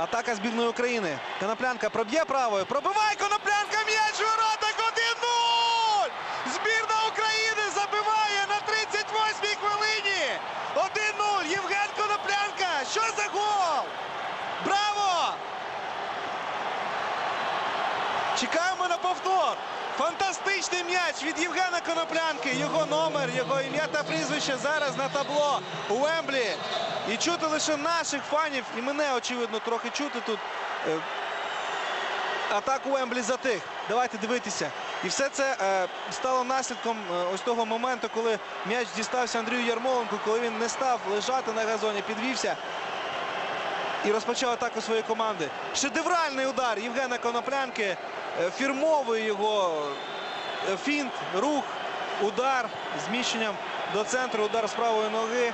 Атака збірної України. Коноплянка проб'є правою. Пробиває Коноплянка. М'яч у воротах 1-0! Збірна України забиває на 38-й хвилині. 1-0. Євген Коноплянка. Що за гол? Браво! Чекаємо на повтор. Фантастичний м'яч від Євгена Коноплянки. Його номер, його ім'я та прізвище зараз на табло у Вемблі. І чути лише наших фанів, і мене, очевидно, трохи чути тут. Е, Атаку Вемблі затих. Давайте дивитися. І все це е, стало наслідком е, ось того моменту, коли м'яч дістався Андрію Ярмоленку, коли він не став лежати на газоні, підвівся і розпочав атаку своєї команди. Шедевральний удар Євгена Коноплянки. Фірмовий його фінт, рух, удар зміщенням до центру, удар з правої ноги.